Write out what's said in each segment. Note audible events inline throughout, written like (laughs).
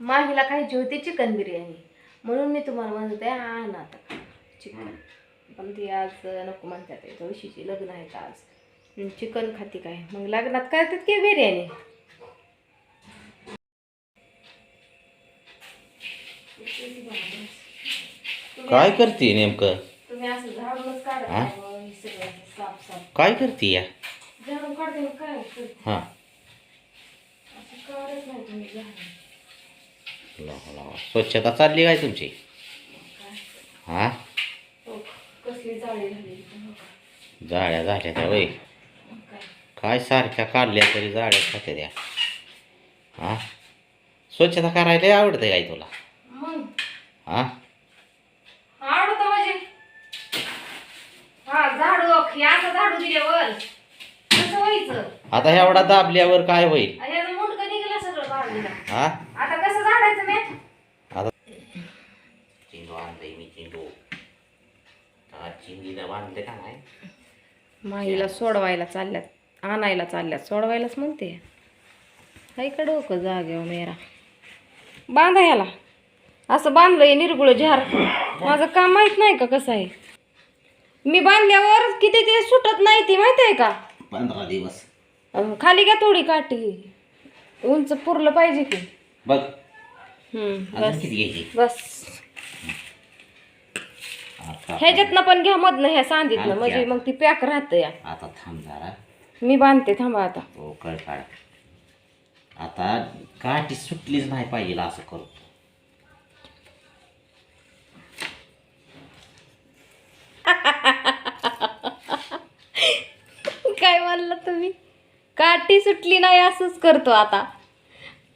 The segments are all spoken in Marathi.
माहीला खायची होती चिकन बिर्याणी म्हणून मी तुम्हाला म्हणते आण आता. चिकन. पण ती आज नको म्हणतात तुळशीची लग्न आहेत आज. चिकन खाती काय? मग लग्नात करतात की बिर्याणी? काय करते नेमकं? तुम्ही असं झाडूनच काढा असं साफ साफ. काय करते या? झाडून काढते काय असं हा. काढत नाही तुम्ही झाडून. स्वच्छता चालली काय तुमची? हा? हो हो? जाळ्या झाल्या त्या वय मग काय सारख्या काढल्या तरी जाळ्या खात्या द्या हा? स्वच्छता करायला आवडते काय तुला? हा? म्हणजे? हा हे आता एवढा दाबल्यावर काय होईल? हा? आता कसं चिंडू आणलंय मी चिंडू हा, चिंडीला बांधले का नाही माईला सोडवायला चालल्यात. आणायला चालल्यात. सोडवायलाच म्हणते. हाय का डोकं जागेव मेरा. बांधा ह्याला. असं बांधलंय निरगुळ झार. माझं काम माहीत नाही का कसं आहे? मी बांधल्यावर किती ते सुटत नाही ती माहीत आहे का? पंधरा दिवस. खाली घ्या थोडी काठी. उंच पुरलं पाहिजे की. बघ बस. बस. ह्याच्यातनं पण घ्या मधनं ह्या सांदितनं आणखी म्हणजे. मग ती पॅक राहतं या. आता थांब जरा. मी बांधते थांबा आता. हो कळ काढ. आता काठी सुटलीच नाही पाहिजे असं करू. (laughs) काय म्हणलं तुम्ही? काठी सुटली नाही असंच करतो आता.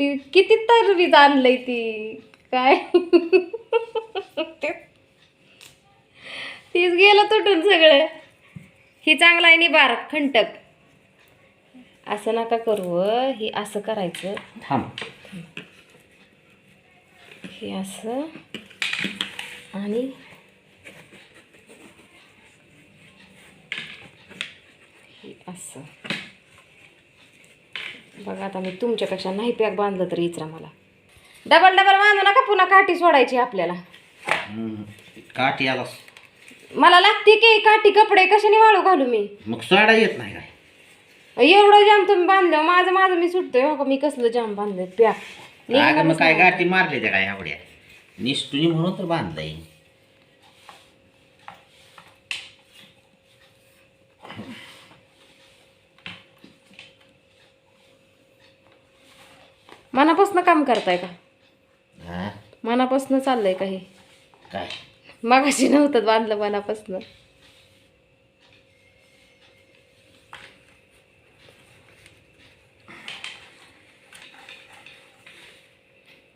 ती किती तरवीज आणलंय ती? काय? तीच गेलं तुटून सगळं. ही चांगला आहे निबार खंटक. असं नका करू हं. ही असं करायचं. थांब. हे असं. आणि हे असं बघा आता मी तुमच्यापेक्षा नाही पॅक बांधलं तर इचरा मला. डबल डबल बांधू नका पुन्हा काठी सोडायची आपल्याला. काठी आता मला लागते की काठी कपडे कशाने वाळू घालू मी? मग सोडा येत नाही काय? एवढं जाम तुम्ही बांधलं माझं माझं मी सुटतोय हो का? मी कसलं जाम बांधलं पॅक. मग काय गाठी मारले त्या काय आवड्या निष्ठुनी म्हणून तर बांधलंय. मनापासून काम करताय का? हा? मनापासून चाललंय का हे? काय? मागाशी नव्हतं बांधलं मनापासून.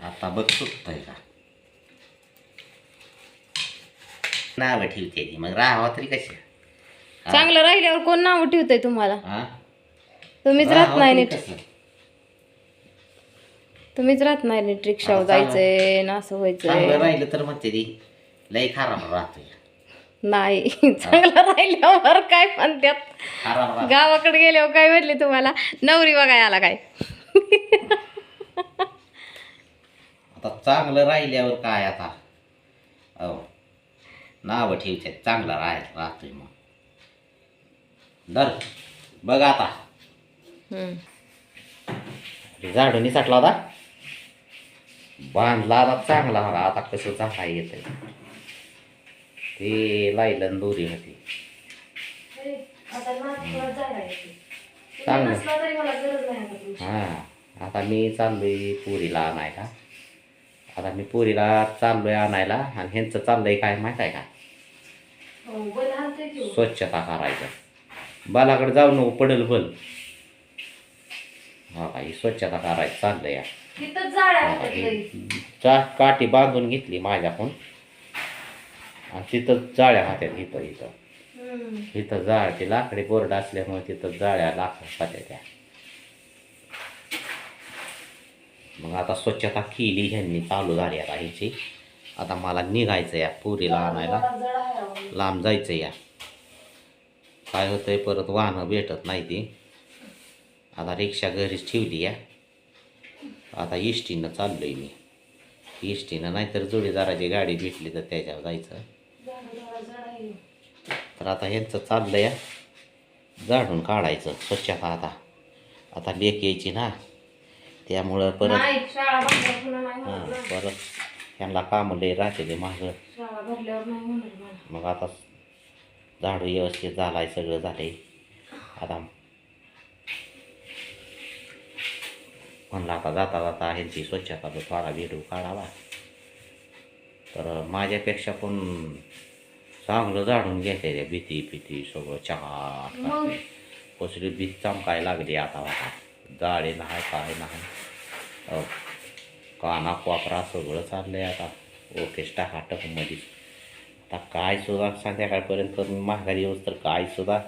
आता बघ सुटतंय का? नावं ठेवते ती. मग राहावा तरी कशी. चांगलं राहिल्यावर कोण नाव ठेवतंय तुम्हाला? हा? तुम्हीच राहत नाही नीट. कसं? तुम्हीच राहत नाही नीट रिक्षावर. जायचंय ना असं चांगलं व्हायचंय राहिलं तर म्हणते ती लई खराब राहतोय. नाही (laughs) चांगलं राहिल्यावर काय म्हणतात राहतो गावाकडे गेल्यावर काय म्हणले तुम्हाला? नवरी बघाय आला काय? आता चांगलं राहिल्यावर काय आता? हो नावं ठेवते चांगलं राह राहतोय मग. दर बघ आता. हम्म. झाडून साठला होता? बांधला आता चांगला होता आता कसं झाला येत ते लायलन दोरी होती. चांगलं. हां आता मी चाललोय पुरीला आणायला. आता मी पुरीला चाललोय आणायला. आणि ह्यांचं चाललंय काय माहीत आहे का? स्वच्छता करायचं. बालाकडे जाऊ नको पडल बल हा ही स्वच्छता करायचं चाललंय. जाळ्या होत्यात लई. चा काठी बांधून घेतली माझ्याकडून. आणि तिथं जाळ्या होत्या इथं इथं. हम्म. इथं जाळ ते लाकडी बोर्ड असल्यामुळे तिथं जाळ्या लाकड होत्या त्या. मग आता स्वच्छता केली ह्यांनी चालू झाली आता ह्याची आता मला निघायचं या पुरीला आणायला. जड आहे. लांब जायचं या. काय होतंय परत वाहनं भेटत नाही ती. आता रिक्षा घरीच ठेवली या. आता इष्टीनं चाललोय मी. इष्टीनं नाहीतर जोडीदाराची गाडी भेटली तर त्याच्यावर जायचं. तर आता ह्यांचं चाललंय. झाडून काढायचं स्वच्छता आता. आता लेक यायची ना. त्यामुळं परत हां. परत ह्यांना कामं लय राहते मागं. म्हणत मला. मग आता झाडू व्यवस्थित झालाय सगळं झालंय. आता म्हणलं आता जाता जाता ह्यांची स्वच्छता तो थोडा व्हिडिओ काढावा. तर माझ्यापेक्षा पण चांगलं झाडून घेते रे भीती भीती सगळं चहा? कसली भीत चमकाय लागली आता आता जाळे नाही काय नाही. काना कोपरा सगळं चाललंय आता. ओकेच टाका मध्ये आता काय सुद्धा संध्याकाळपर्यंत मी माघारी येऊस तर काय सुद्धा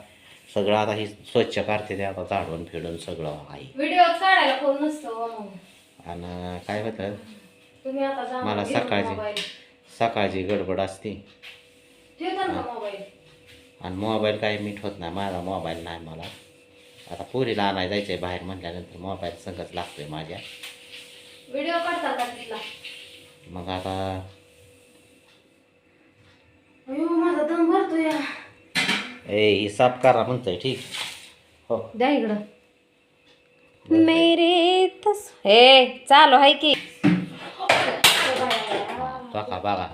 सगळं आता ही स्वच्छ करते ते आता झाडून फिडून सगळं आहे. व्हिडिओ काढायला नसतो हो. आणि काय होतं? तुम्ही आता जा मला घेऊन सकाळची मोबाईल. सकाळची गडबड असते. ठेवता ना मोबाईल. आणि मोबाईल काही मीठ होत नाही माझा मोबाईल नाही मला. आता पुरीला आणायला जायचं आहे बाहेर म्हटल्यानंतर मोबाईल संगच लागतोय माझ्या. व्हिडिओ काढता का तिला? मग आता अयो माझा दम भरतो या ए ही साफ करा म्हणतोय ठीक. हो. द्या इकडं. मेरे तस हे चालू आहे की. बघा बघा.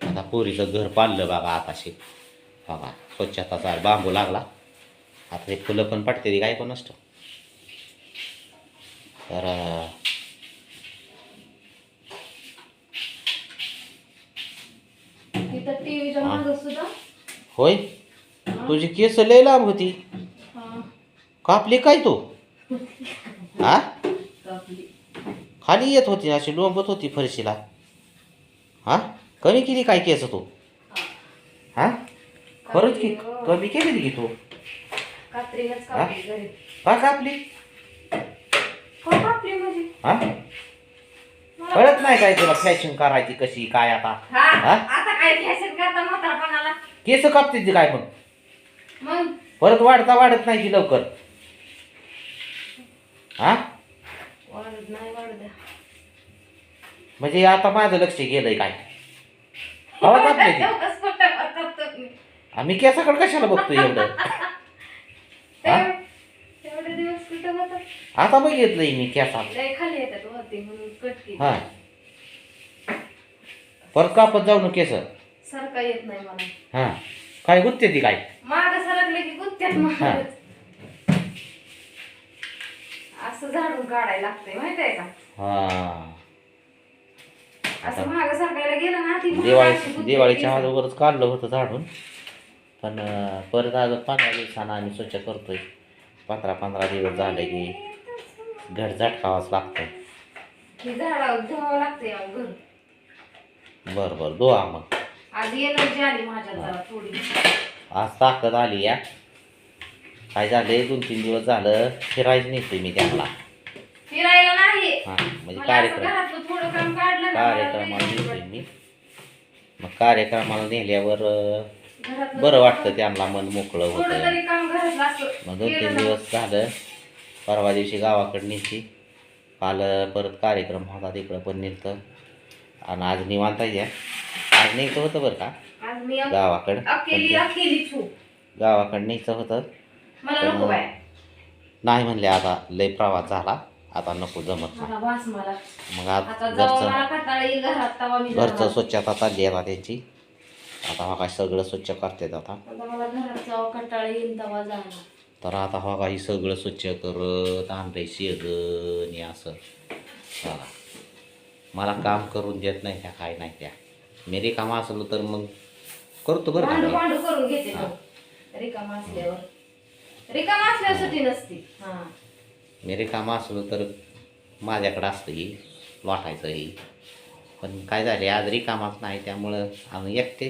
आता पुरीचं घर पाडलं बघा आताशी. बघा स्वच्छताचा बांबू लागला. आता ते फुलं पण पडते ती काय पण नसतं तर होय? तुझी केस लय लांब होती. कापली काय तू? हा? कापली. खाली येत होती अशी लोंबत होती फरशीला. हा? कमी केली काय केस तू? हा? खरंच की कमी केली की तू? का कापली? हा? कळत नाही काय तुला फॅशन करायची कशी काय आता? हा केस कापते काय पण परत वाढता वाढत नाही ती लवकर. हा? वाढत नाही वाढत द्या. म्हणजे आता माझं लक्ष गेलंय काय? (laughs) हवा कापली ती. आम्ही केसाकडे कशाला बघतो एवढं? (laughs) आता बघितलंय मी कटकी हा. परत कापत जाऊ ना केस. सारखा येत नाही मला. हा. काय गुत्ते ती काय? माग की. मागच असं झाडून काढायला लागतंय माहितीये का? हा. असं माग सरकायला गेलं ना ती दिवाळी दिवाळीच्या. अगोदरच काढलं होतं झाडून. पण परत अजून पंधरा दिवसानं आम्ही स्वच्छ करतोय. पंधरा पंधरा दिवस झाले की घर झटकावाच लागतं लागतंय बरं बरं दोहा मग. आज एनर्जी आली थोडी. आज ताकद आली या. काय झालंय? दोन तीन दिवस झालं फिरायचं नेतोय मी त्यांना. फिरायला नाही. हां म्हणजे मला असं कार्यक्रम. घरातलं थोडं काम काढलं ना मला कार्यक्रमाला नेतोय मी. मग कार्यक्रमाला नेल्यावर अं, घरातलं बरं वाटतं त्यांना मन मोकळं थोडं होतं. तरी काम घरातलं असं मग दोन केलं तीन ना. दिवस झालं. परवा दिवशी गावाकडे नेची काल परत कार्यक्रम होता तिकडं पण नेलतं. आणि आज निवांत आहे. या. आज न्यायचं होतं बरं का? आज मी अक- गावाकडं. पण अकेली ते अकेली छू गावाकडं न्यायचं होतं. मला नको बाय नाही म्हणले आता लय प्रवास झाला आता नको जमत नाही. मला वास मला. मग आज आता घरचं मला कंटाळा येईल घरात तेव्हा मी घरचं जाणार. स्वच्छता चालली आता त्यांची. आता हा काय सगळं स्वच्छ करतात आता. आता मला घरात जावं कंटाळा येईल तेव्हा जाणार. तर आता हा काही सगळं स्वच्छ करत आणलंय शेगण हे असं. बघा मला काम करून देत नाही त्या काय नाही त्या. मी रिकामा असलो तर मग करतो बरं का भांडू मी. भांडू करून घेते मग. रिकामा असल्यावर. रिकामा नसती. हा. मी रिकामा असलो तर माझ्याकडं असतं ही वाटायचं ही पण काय झाले आज रिकामाच नाही त्यामुळं आम्ही एकटे.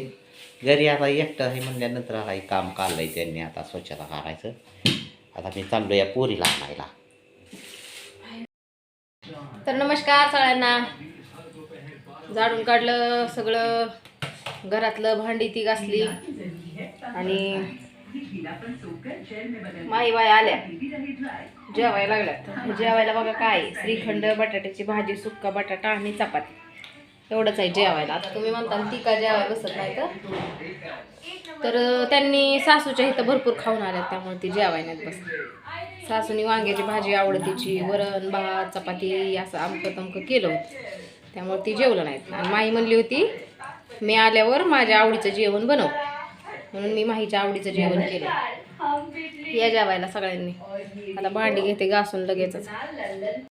घरी आता एकटं आहे म्हणल्यानंतर आता हे काम काढलंय त्यांनी आता स्वच्छता करायचं आता मी चाललो या पोरीला आणायला. तर नमस्कार सगळ्यांना. झाडून काढलं सगळं. घरातलं भांडी ती घासली. आणि माई बाय आल्या. जेवायला लागल्यात जेवायला बघा काय? श्रीखंड बटाट्याची भाजी सुक्का बटाटा आणि चपाती. एवढंच आहे जेवायला. आता तुम्ही म्हणता ती का जेवायला बसत नाही तर? त्यांनी सासूच्या इथं भरपूर खाऊन आल्यात त्यामुळे ती जेवाय नाहीत बस सासूनी वांग्याची भाजी आवडतीची वरण भात चपाती असं आमकं तमकं केलं होतं. त्यामुळे ती जेवलं नाहीत. आणि माई म्हणली होती मी आल्यावर माझ्या आवडीचं जेवण बनव. म्हणून मी माहीच्या आवडीचं जेवण केलं. या जेवायला सगळ्यांनी. आता भांडी घेते घासून लगेचच.